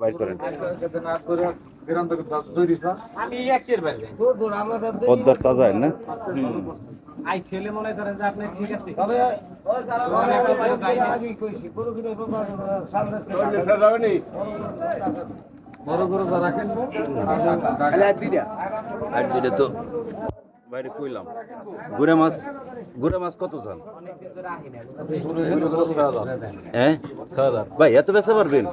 বাইর করেন। আমি একের বাইরে পদ্মার তাজা না? আইসি হলে মনে করেন যে আপনি ঠিক আছে। তবে বড় বড় যারা আর দুইটা তো বাইরে কইলাম। গুড়া মাছ গুড়া মাছ কত চান? হ্যাঁ? ভাই, এত বেচা পারবেন?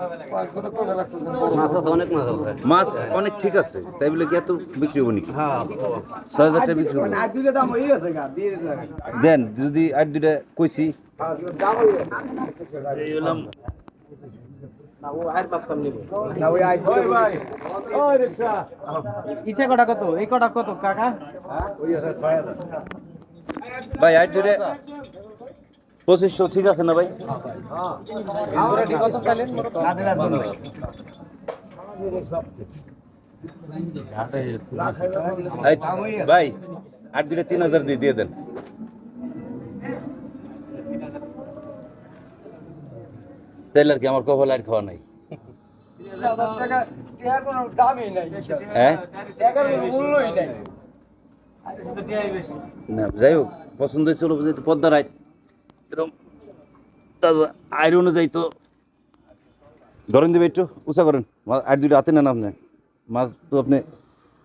মাছ অনেক ঠিক আছে, তাই বলে কি এত বিক্রি হব নাকি? ছয় হাজার টাকা বিক্রি দেন, যদি আর দুইটা কইছি। ইচ্ছে কটা কত এই কটা কত কাকা ভাই আর দুইটা পঁচিশশো ঠিক আছে না ভাই কত ভাই আর দুইটা তিন হাজার দিয়ে দিয়ে দেন তাইলে আর কি আমার কপাল আর খাওয়া নাই? হ্যাঁ যাই হোক পছন্দ হয়েছিল যেহেতু পদ্মা রাইট এরকম আয়ের অনুযায়ী তো ধরেন দেবে একটু উঁচা করেন। মা- আর দুইটা হাতে নেন আপনি। মাছ তো আপনি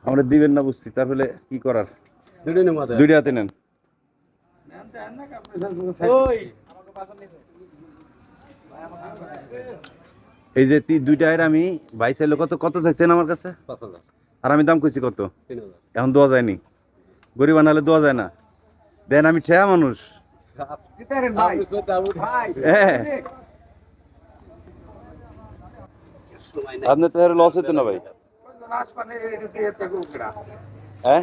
আমরা দিবেন না বুঝছি তারপরে কি করার? দুইটা হাতে নেন। এই যে দুইটা আয়ের আমি ভাই চাইলে কত কত চাইছেন আমার কাছে? আর আমি দাম কইছি কত? এখন দেওয়া যায়নি। গরিব আনালে দেওয়া যায় না। দেন আমি ঠেয়া মানুষ। হ্যাঁ। আপনার তো লস হতো না ভাই। হ্যাঁ?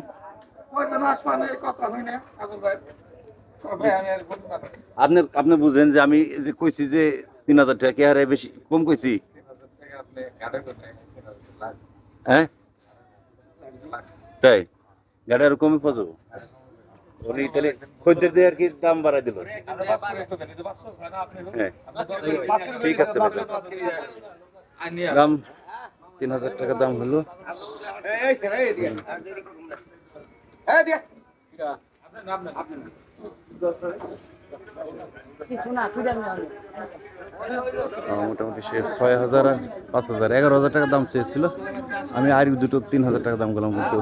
আপনি আপনি বুঝেন যে আমি যে কইছি যে তিন হাজার টাকা কে হারে বেশি কম কইছি হ্যাঁ তাই গাড়ি আরও কমে উনি তাহলে খদ্দের দিয়ে আর কি দাম বাড়াই দিল হ্যাঁ ঠিক আছে দাম তিন হাজার টাকা দাম হলো আহ, মোটামুটি সে ছয় হাজার পাঁচ হাজার। এগারো হাজার টাকা দাম চেয়েছিল। আমি আর দুটো তিন হাজার টাকা দাম গেলাম কিন্তু